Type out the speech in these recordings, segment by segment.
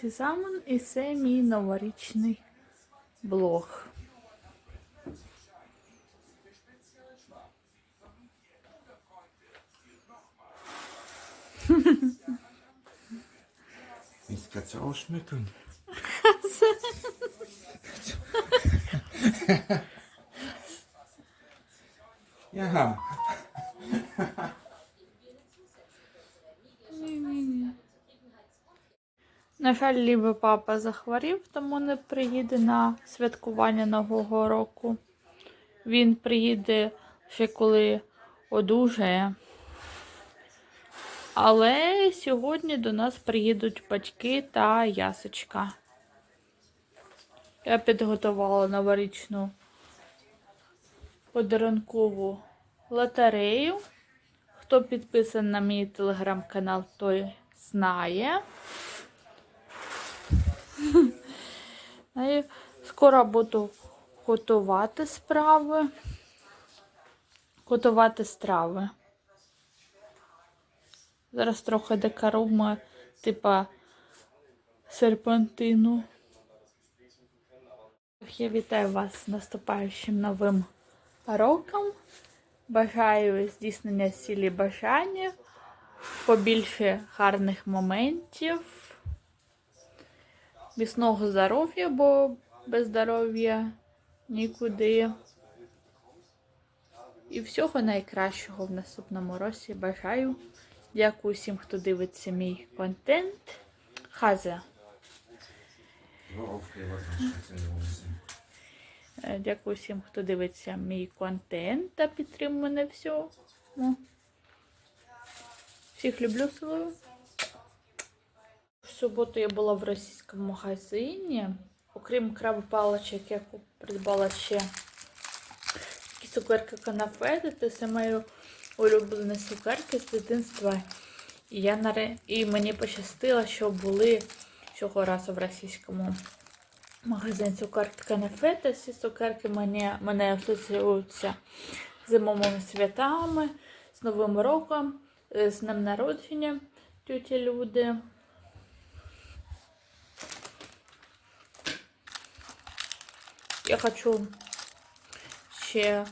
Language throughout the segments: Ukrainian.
Сізамон, і це мій новорічний блог. Ich kann es ausschmücken. ja, На жаль, лівий папа захворів, тому не приїде на святкування Нового року. Він приїде ще коли одужає. Але сьогодні до нас приїдуть батьки та ясочка. Я підготувала новорічну подарункову лотерею. Хто підписаний на мій телеграм-канал, той знає. Скоро буду готувати справи. Готувати страви. Зараз трохи декоруємо, типа серпантину. Я вітаю вас з наступаючим новим роком. Бажаю здійснення цілі бажання, побільше гарних моментів, міцного здоров'я, бо без здоров'я нікуди. І всього найкращого в наступному році бажаю. Дякую всім, хто дивиться мій контент. Хазя. hör auf, hier was am Schätzen los. Е, Дякую всім, хто дивиться мій контент та підтримує мене всього. Всіх люблю цілую. В суботу я була в російському магазині. Окрім крабопаличок, я ку- придбала ще такі цукерки канафети. Це мої улюблені цукерки з дитинства. І, я наре... і мені пощастило, що були цього разу в російському магазин цукерки канафети. Ці цукерки мене, мене асоціюються з зимовими святами, з Новим роком, е, з днем народження тюті Люди. Я хочу ще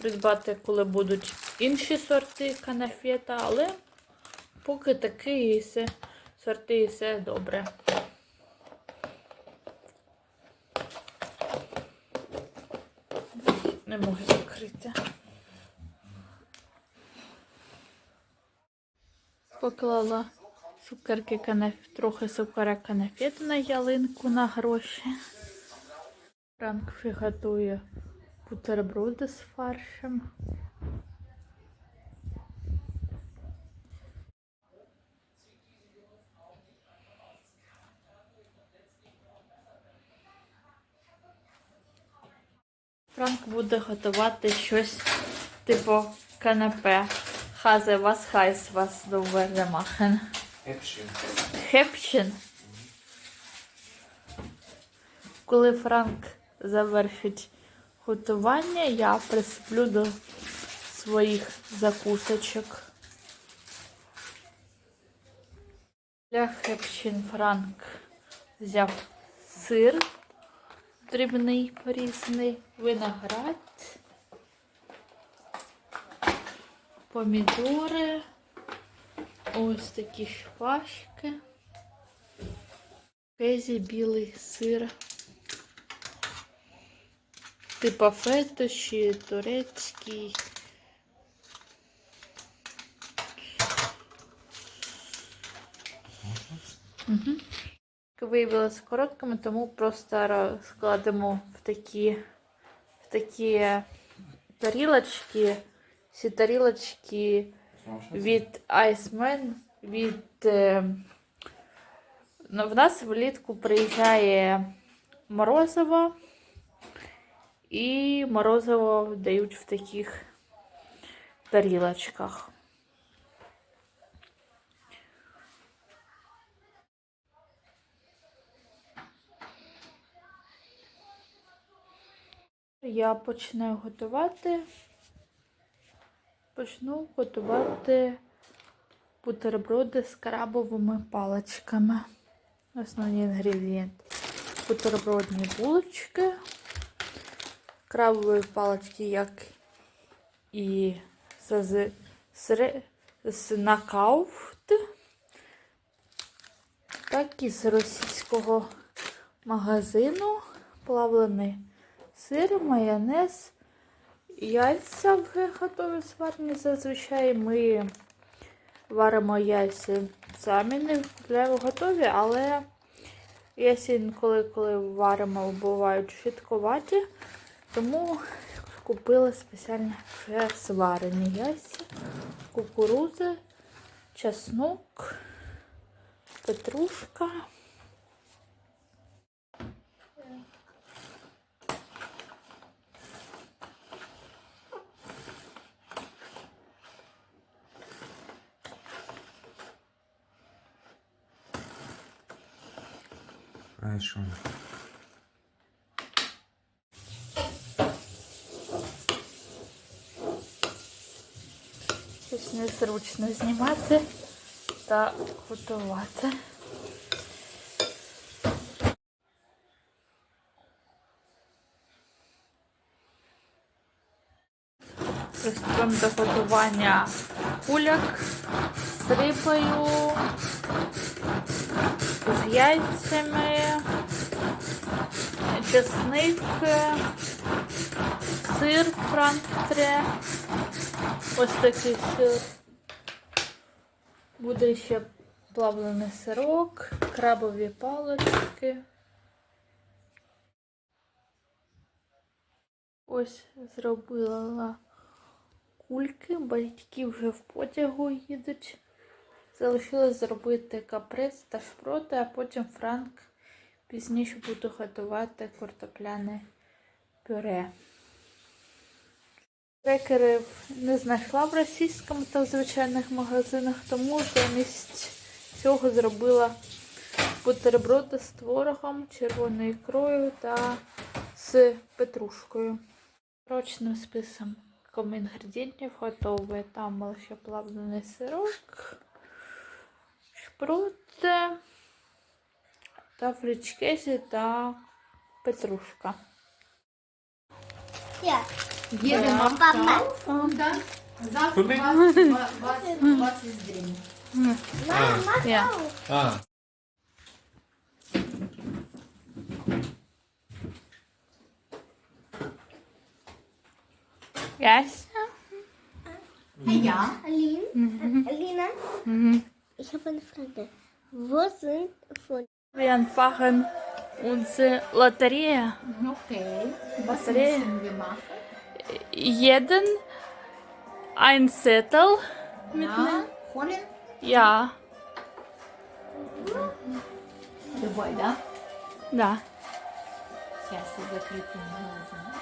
придбати, коли будуть інші сорти канафета, але поки такі сорти і все добре. Не можу закрити. Поклала цукерки трохи цукерок канафет на ялинку на гроші. Франк приготує бутерброди з фаршем. Франк буде готувати щось типу канапе. Хазе вас хайс вас доведе махен. Häppchen. Хепчин. Коли Франк завершить готування, я присиплю до своїх закусочок. Для хепчин Франк взяв сир дрібний порізаний, виноград, помідори, ось такі шпажки, кезі, білий сир, типа фетоші, турецький. Угу. Виявилося короткими, тому просто складемо в такі, в такі тарілочки. Ці тарілочки від Iceman, від. е, ну, в нас влітку приїжджає морозиво, і морозиво дають в таких тарілочках. Я починаю готувати. Почну готувати бутерброди з крабовими паличками. Основні інгредієнти. Бутербродні булочки, крабові палички, як і з, з, так і з російського магазину плавлений сир, майонез, яйця готові сварені. Зазвичай ми варимо яйця самі, не купляємо готові, але яйця інколи, коли варимо, бувають швидковаті, тому купила спеціально вже сварені яйця, кукурузи, чеснок, петрушка. Незручно знімати та готувати. Приступимо до готування куляк з рибою, з яйцями, чесник, сир франктре. Ось такий сир. Буде ще плавлений сирок, крабові палички. Ось зробила кульки, батьки вже в потягу їдуть. Залишилось зробити каприз та шпроти, а потім Франк пізніше буду готувати картопляне пюре. Крекерів не знайшла в російському та в звичайних магазинах, тому замість цього зробила бутерброди з творогом, червоною ікрою та з петрушкою. Рочним списом інгредієнтів готовий. Там був ще плавлений сирок, шпроти та фричкезі та петрушка. Wir ja, machen auf und dann sagst du, was, was, was ist drin. Hm. Ja, mach ah. ah. ja. auf. Ah. Yes. Ja. Aline? Mhm. Alina? Mhm. Ich habe eine Frage. Wo sind von wir anfangen unsere Lotterie. Okay. Was müssen wir machen? Jeden ein Zettel. На Холин? Ja, Любой, да? да. Сейчас я закрепим глаза.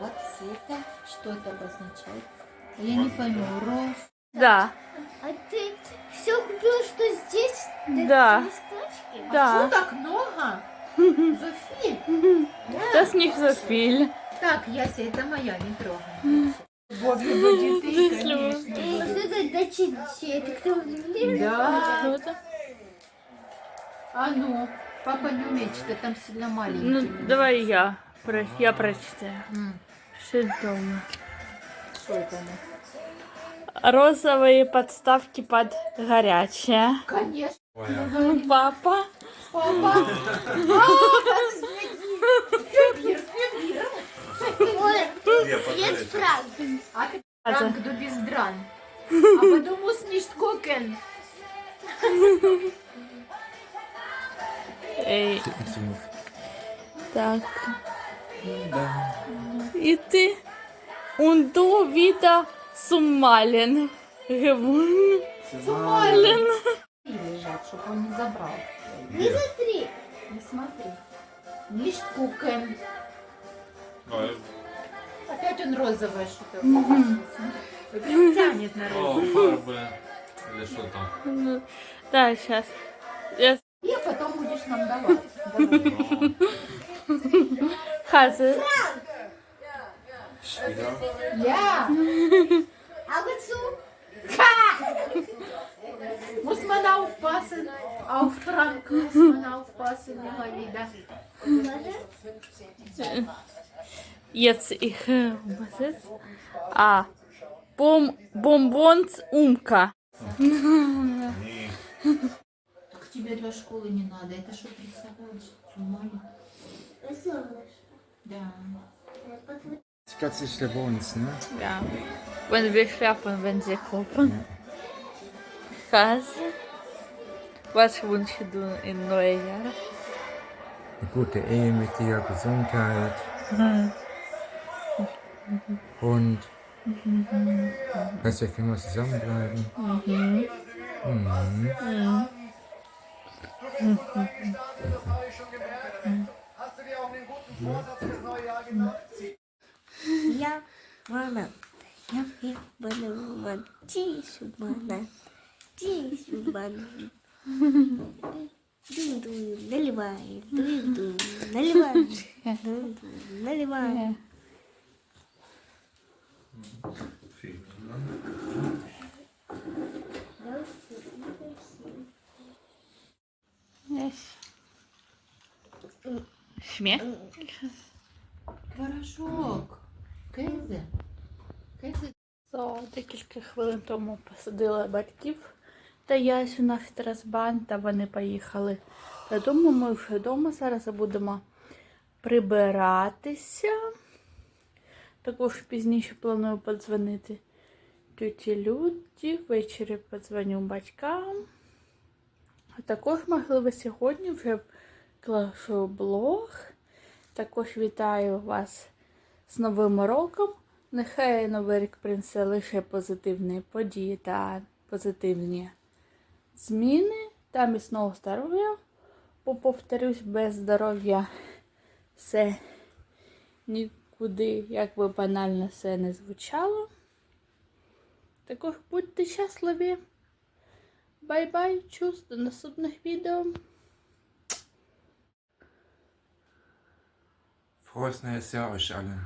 Вот это. Что это обозначает? Я не пойму. Роз. Да, А ты все купила, что здесь? Да. Листочки? А да. что так много? Зофіль? Та сніг Зофіль. Так, Яся, це моя, не трогай. Боги до дітей, звісно. Це дочі, хто Да. А ну, папа не умеет читать, там сильно маленький. Ну, давай я, я прочитаю. Все дома. Что это она? Розовые подставки под горячее. Конечно. Папа. Папа. Папа, Фюгер, фюгер. Ой, Я есть Франк. А ты А Frank, du bist dran. Aber du musst nicht gucken. Эй, так. И ты? Und du wieder zum Malen gewonnen. Malen. И лежат, Не забрал. Не смотри. Не смотри. Nicht gucken. Опять он розовое что-то. Прям тянет на О, розовое. фарби. Или що там? Ну, Да, сейчас. Я И потом будешь нам давать. Давай. Хазы. Шпіля. Я. man aufpassen. Auf Frank muss man aufpassen immer wieder. Jetzt ich, äh, was ist? А, бом, бомбонс умка. Так тебе для школы не надо. Это что рисовать? С ума ли? Солнышко. Да. Ist plötzlich der Wohnens, ne? Ja. Wenn wir schlafen, wenn sie klopfen. Hase. Was wünschst du in neue Jahr? Eine gute Ehe mit dir, Gesundheit. Und dass wir für immer zusammenbleiben. Mhm. Я мама. Я я банан. Тише, банан. Тише, Дуй, дуй, наливай, дуй, дуй, наливай, дуй, дуй, наливай. Шмех? Порошок. Кензе. Кензе. За декілька хвилин тому посадила батьків. Та Ясю на фітрасбан, та вони поїхали додому. Ми вже вдома зараз будемо прибиратися. Також пізніше планую подзвонити тюті Люді, ввечері подзвоню батькам. А також, можливо, сьогодні вже клашу блог. Також вітаю вас з Новим роком. Нехай новий рік принесе лише позитивні події та позитивні зміни та міцного здоров'я. Бо, повторюсь, без здоров'я все нікуди, як би банально все не звучало. Також будьте щасливі. Бай-бай, чус, до наступних відео. Frohes neues Jahr euch allen.